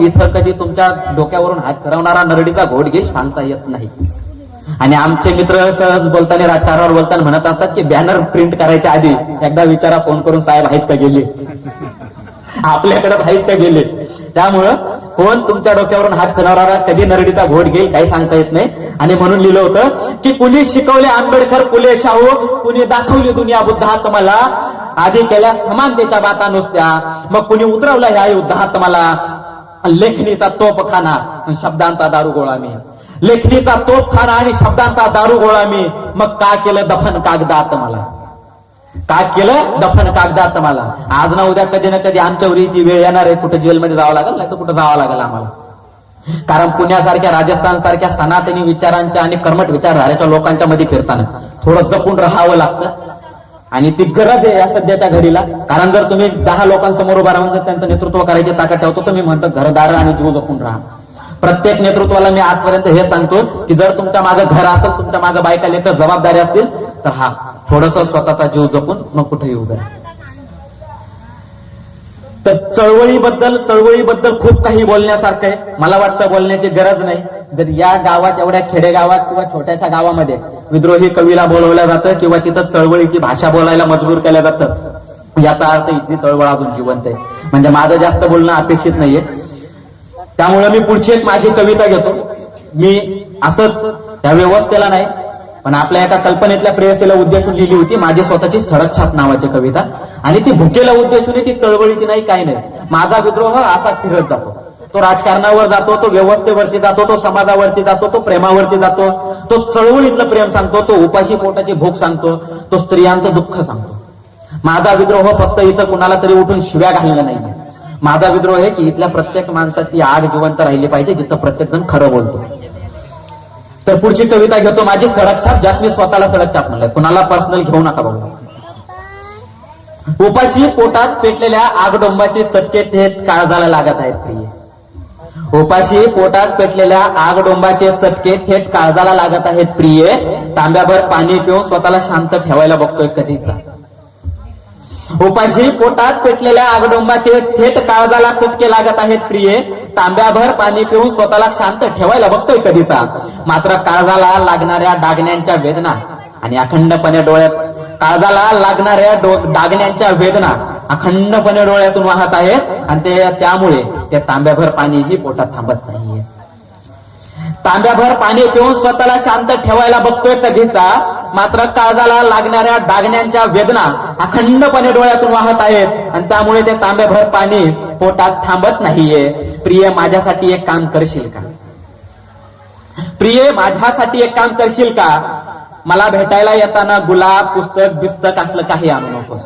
इथं कधी तुमच्या डोक्यावरून हात फिरवणारा नरडीचा घोट घेईल सांगता येत नाही. आणि आमचे मित्र सहज बोलताना राजकारणावर बोलताना म्हणत असतात की बॅनर प्रिंट करायच्या आधी एकदा विचारा फोन करून साहेब आहेत का गेले? आपल्याकडे आहेत का गेले? त्यामुळं कोण तुमच्या डोक्यावरून हात फिरवणारा कधी नरडीचा घोट घेईल काही सांगता येत नाही. आणि म्हणून लिहिलं होतं की कुणी शिकवले आंबेडकर फुले शाहू कुणी दाखवली दुनिया बुद्धात मला आधी केल्या समानतेच्या बाता नुसत्या. मग कुणी उतरवलं ह्या युद्धात मला लेखणीचा तोपखाना शब्दांचा दारू गोळा मी. लेखणीचा तोपखाना आणि शब्दांचा दारू गोळा मी. मग का केलं दफन कागदात मला? का केलं दफन कागदात मला? आज ना उद्या कधी ना कधी आमच्यावर ती वेळ येणार आहे. कुठं जेलमध्ये जावं लागेल नाही तर कुठं जावं लागेल आम्हाला. कारण पुण्यासारख्या राजस्थान सारख्या सनातनी विचारांच्या आणि कर्मट विचारधाऱ्याच्या लोकांच्या मध्ये फिरताना थोडं जपून राहावं लागतं. आणि ती गरज आहे या सध्याच्या घडीला. कारण जर तुम्ही दहा लोकांसमोर उभा राहून जर त्यांचं नेतृत्व करायची ताकद ठेवतो तर मी म्हणतो घरदार आणि जीव जपून राहा. प्रत्येक नेतृत्वाला मी आजपर्यंत हे सांगतो की जर तुमच्या मागे घर असेल तुमच्या मागे बायका लेकर जबाबदारी असतील तर हा थोडस स्वतःचा जीव जपून मग कुठेही उभे राहा. तर चळवळीबद्दल चळवळीबद्दल खूप काही बोलण्यासारखं आहे. मला वाटतं बोलण्याची गरज नाही. जर या गावात एवढ्या खेडेगावात किंवा छोट्याशा गावामध्ये विद्रोही कवीला बोलवलं जातं किंवा तिथं चळवळीची भाषा बोलायला मजबूर केलं जातं. याचा अर्थ इथली चळवळ अजून जिवंत आहे. म्हणजे माझं जास्त बोलणं अपेक्षित नाहीये. त्यामुळे मी पुढची एक माझी कविता घेतो. मी असंच त्या व्यवस्थेला नाही पण आपल्या एका कल्पनेतल्या प्रेयसीला उद्देशून लिहिली होती माझी स्वतःची सडक छाप नावाची कविता. आणि ती भुकेला उद्देशून ती चळवळीची नाही काही नाही. माझा विद्रोह असा फिरत जातो. तो राजकारणावर जातो तो व्यवस्थेवरती जातो तो समाजावरती जातो तो प्रेमावरती जातो तो चळवळीतलं प्रेम सांगतो तो उपाशी पोटाची भूक सांगतो तो स्त्रियांचं दुःख सांगतो. माझा विद्रोह फक्त इथं कुणाला तरी उठून शिव्या घालणं नाहीये. माझा विद्रोह आहे की इथल्या प्रत्येक माणसात ती आग जिवंत राहिली पाहिजे जिथं प्रत्येक जण खरं बोलतो. तर पुढची कविता घेतो माझी सडकछाप ज्यात मी स्वतःला सडकछाप म्हणलंय. कुणाला पर्सनल घेऊ नका बाबा. उपाशी पोटात पेटलेल्या आगडोंबाचे चटके थेट काळजाला लागत आहेत प्रिय. उपाशी पोटात पेटलेल्या आगडोंबाचे चटके थेट काळजाला लागत आहेत प्रिय. तांब्याभर पाणी पिऊन स्वतःला शांत ठेवायला बघतोय कधीचा. उपाशी पोटात पेटलेल्या आगडोंबाचे थेट काळजाला चटके लागत आहेत प्रिय. तांब्याभर पाणी पिऊन स्वतःला शांत ठेवायला बघतोय कधीचा. मात्र काळजाला लागणाऱ्या डागण्यांच्या वेदना आणि अखंडपणे डोळ्यात काळजाला लागणाऱ्या डागण्यांच्या वेदना अखंडपणे डोळ्यातून वाहत आहेत. आणि ते त्यामुळे ते तांब्याभर पाणीही पोटात थांबत नाहीये. तांब्याभर पाणी पिऊन स्वतःला शांत ठेवायला बघतोय कधीचा मात्र काळजाला लागणाऱ्या डागण्यांच्या वेदना अखंडपणे डोळ्यातून वाहत आहेत. आणि त्यामुळे ते तांब्याभर पाणी पोटात थांबत नाहीये. प्रिय माझ्यासाठी एक काम करशील का? प्रिय माझ्यासाठी एक काम करशील का? मला भेटायला येताना गुलाब पुस्तक बिस्तक असलं काही आणू नकोस.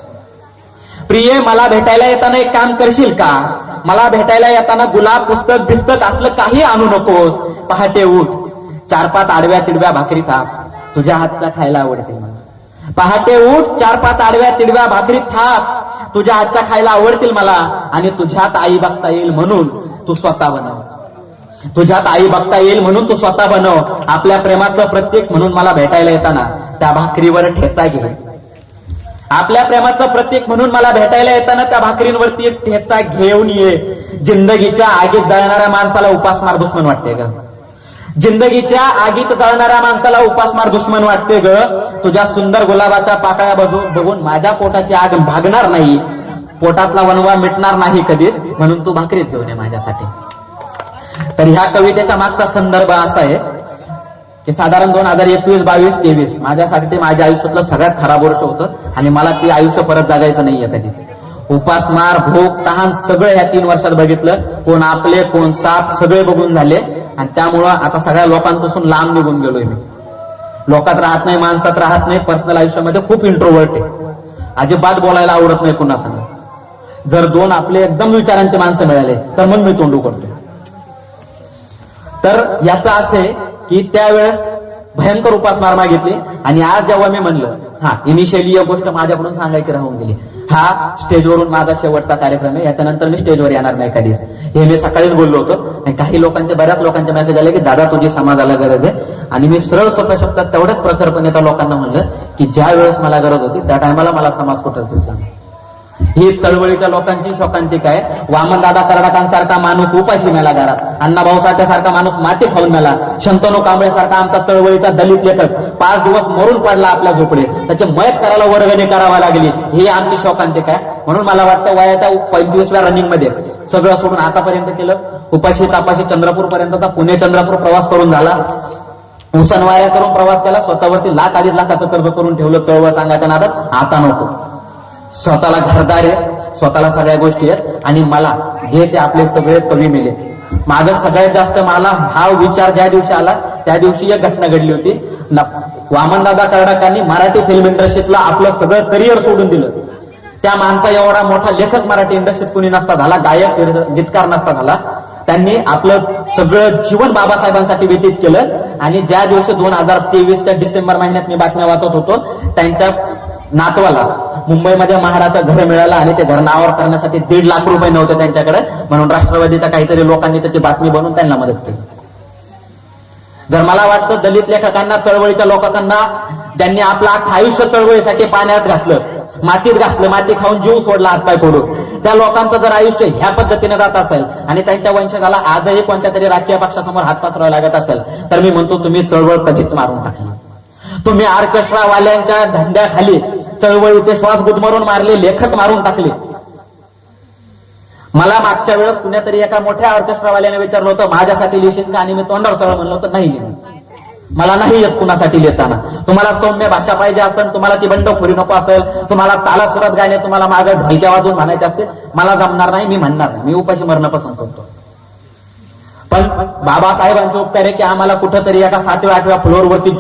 प्रिय मला भेटायला येताना एक काम करशील का? मला भेटायला येताना गुलाब पुस्तक बिस्तक असलं काही आणू नकोस. पहाटे उठ. चार पाच आडव्या तिडव्या भाकरी थाप. तुझ्या हातचा खायला आवडते मला. पहाटे उठ चार पाच आडव्या तिडव्या भाकरी थाप. तुझ्या हातच्या खायला आवडतील मला आणि तुझ्यात आई बघता येईल म्हणून तू स्वतः बनव. तुझ्यात आई बघता येईल म्हणून तू स्वतः बनव. आपल्या प्रेमाचं प्रत्येक म्हणून मला भेटायला येताना त्या भाकरीवर ठेचा घे. आपल्या प्रेमाचं प्रतीक म्हणून मला भेटायला येताना त्या भाकरींवरती एक ठेचा घेऊन ये. जिंदगीच्या आगीत जळणाऱ्या माणसाला उपासमार दुश्मन वाटते ग. जिंदगीच्या आगीत जळणाऱ्या माणसाला उपासमार दुश्मन वाटते ग. तुझ्या सुंदर गुलाबाच्या पाकळ्या बघून बघून माझ्या पोटाची आग भागणार नाही. पोटातला वनवा मिटणार नाही कधीच. म्हणून तू भाकरीच घेऊन ये माझ्यासाठी. तर ह्या कवितेच्या मागचा संदर्भ असा आहे. की साधारण दोन हजार एकवीस बावीस तेवीस. माझ्यासाठी माझ्या आयुष्यातलं सगळ्यात खराब वर्ष होतं आणि मला ते आयुष्य परत जगायचं नाहीये कधी. उपासमार भोग तहान सगळं ह्या तीन वर्षात बघितलं. कोण आपले कोण साप सगळे बघून झाले. आणि त्यामुळं आता सगळ्या लोकांपासून लांब निघून गेलोय मी. लोकात राहत नाही माणसात राहत नाही. पर्सनल आयुष्यामध्ये खूप इंट्रोवर्ट आहे. अजिबात बोलायला आवडत नाही कुणा सांग जर दोन आपले एकदम विचारांचे माणसं मिळाले तर मग मी तोंडू करतो तर याचं असे की त्यावेळेस भयंकर उपासमार मागितली. आणि आज जेव्हा मी म्हणलं हा इनिशियली एक गोष्ट माझ्याकडून सांगायची राहून गेली. हा स्टेजवरून माझा शेवटचा कार्यक्रम आहे. याच्यानंतर मी स्टेजवर येणार नाही कधीच हे मी सकाळीच बोललो होतो. आणि काही लोकांचे बऱ्याच लोकांचे मेसेज आले की दादा तुझी समाजाला गरज आहे. आणि मी सरळ सोप्या शब्दात तेवढ्याच प्रखरपणे त्या लोकांना म्हणलं की ज्या वेळेस मला गरज होती त्या टायमाला मला समाज कुठंच दिसला नाही. ही चळवळीच्या लोकांची शोकांतिक आहे. वामनदादा कर्नाटकांसारखा माणूस उपाशी मेला घरात. अण्णाभाऊ साठ्यासारखा माणूस माती खाऊन मेला. शंतनू कांबळे सारखा आमचा चळवळीचा दलित लेखक. पाच दिवस मरून पडला आपल्या झोपडे त्याचे मयत करायला वर्गणी करावा लागली. ही आमची शोकांतिक आहे. म्हणून मला वाटतं वयाच्या पंचवीसव्या रनिंगमध्ये सगळं सोडून आतापर्यंत केलं. उपाशी तापाशी चंद्रपूर पर्यंतचा पुणे चंद्रपूर प्रवास करून झाला. उसनवाऱ्या करून प्रवास केला. स्वतःवरती लाख अडीच लाखाचं कर्ज करून ठेवलं चळवळ सांगायच्या नादात. आता नको. स्वतःला घरदार आहे स्वतःला सगळ्या गोष्टी आहेत आणि मला हे ते आपले सगळे कवी मिले माझं सगळ्यात जास्त मला हा विचार ज्या दिवशी आला त्या दिवशी एक घटना घडली होती. वामनदादा कर्डाकांनी मराठी फिल्म इंडस्ट्रीतला आपलं सगळं करिअर सोडून दिलं. त्या माणसा एवढा मोठा लेखक मराठी इंडस्ट्रीत कुणी नसता झाला गायक गीतकार नसता झाला. त्यांनी आपलं सगळं जीवन बाबासाहेबांसाठी व्यतीत केलं आणि ज्या दिवशी दोन हजार तेवीसच्या डिसेंबर महिन्यात मी बातम्या वाचत होतो त्यांच्या नातवाला. मुंबईमध्ये महाराचं घर मिळालं आणि ते घर नावावर करण्यासाठी दीड लाख रुपये नव्हते त्यांच्याकडे. म्हणून राष्ट्रवादीच्या काहीतरी लोकांनी त्याची बातमी बनवून त्यांना मदत केली. जर मला वाटतं दलित लेखकांना चळवळीच्या लोकांना ज्यांनी आपलं अख्खा आयुष्य चळवळीसाठी पाण्यात घातलं मातीत घातलं माती खाऊन जीव सोडला हातपाय फोडून त्या लोकांचं जर आयुष्य ह्या पद्धतीने जात असेल आणि त्यांच्या वंशजाला आजही कोणत्या तरी राजकीय पक्षासमोर हात पसरावा लागत असेल तर मी म्हणतो तुम्ही चळवळ कधीच मारून टाकली तुम्ही ऑर्केस्ट्रावाल्यांच्या धंद्याखाली चळवळीचे श्वास गुदमरून मारले लेखक मारून टाकले. मला मागच्या वेळेस कुण्यातरी एका मोठ्या ऑर्केस्ट्रावाल्याने विचारलं होतं माझ्यासाठी लिहिशील का? आणि मी तोंडावर सरळ म्हणलं होतं नाही मला नाही येत कुणासाठी लिहिताना. तुम्हाला सौम्य भाषा पाहिजे असेल तुम्हाला ती बंडखोरी नको असेल तुम्हाला ताला सुरात गाणे तुम्हाला मागं ढलक्या वाजून म्हणायचे असते मला जमणार नाही मी म्हणणार नाही. मी उपाशी मरणं पसंत करतो पण बाबासाहेबांचे उपकार आहे की आम्हाला कुठंतरी एका सातव्या आठव्या फ्लोअरवरती